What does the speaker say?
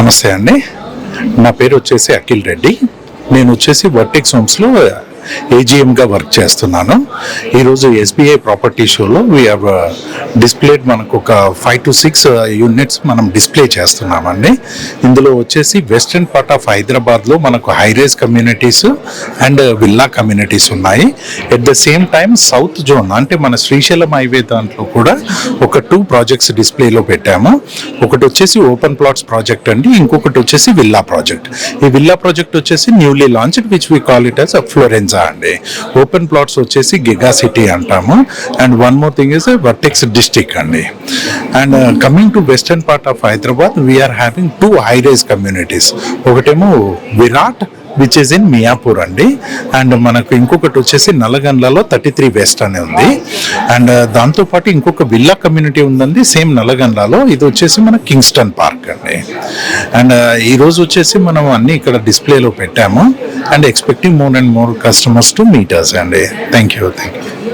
నమస్తే అండి. నా పేరు వచ్చేసి అఖిల్ రెడ్డి. నేను వచ్చేసి వర్టెక్స్ హోమ్స్లో ఏజీఎంగా వర్క్ చేస్తున్నాను. ఈరోజు ఎస్బీఐ ప్రాపర్టీ షోలో వీఆర్ డిస్ప్లేడ్ uh, మనకు ఒక ఫైవ్ టు సిక్స్ యూనిట్స్ మనం డిస్ప్లే చేస్తున్నామండి. ఇందులో వచ్చేసి వెస్ట్రన్ పార్ట్ ఆఫ్ హైదరాబాద్లో మనకు high rise communities and villa communities ఉన్నాయి. At the same time south zone అంటే మన శ్రీశైలం హైవే దాంట్లో కూడా ఒక టూ ప్రాజెక్ట్స్ డిస్ప్లేలో పెట్టాము. ఒకటి వచ్చేసి ఓపెన్ ప్లాట్స్ ప్రాజెక్ట్ అండి ఇంకొకటి వచ్చేసి విల్లా ప్రాజెక్ట్ ఈ విల్లా ప్రాజెక్ట్ వచ్చేసి newly launched which we call it as Florenza అండి. ఓపెన్ ప్లాట్స్ వచ్చేసి గిగా సిటీ అంటాము. And one more thing is Vertex District అండి. And coming to western part of Hyderabad we're having two high rise communities ఒకటేమో Virat which is in Miyapur అండి. And మనకు ఇంకొకటి వచ్చేసి నల్లగండ్లలో thirty three west అని ఉంది. And uh, దాంతోపాటు ఇంకొక విల్లా కమ్యూనిటీ ఉందండి సేమ్ నల్లగండ్లలో ఇది వచ్చేసి మన కింగ్స్టన్ పార్క్ అండి. అండ్ uh, ఈరోజు వచ్చేసి మనం అన్ని ఇక్కడ డిస్ప్లేలో పెట్టాము. And expecting more and more customers to meet us అండి. Thank you thank you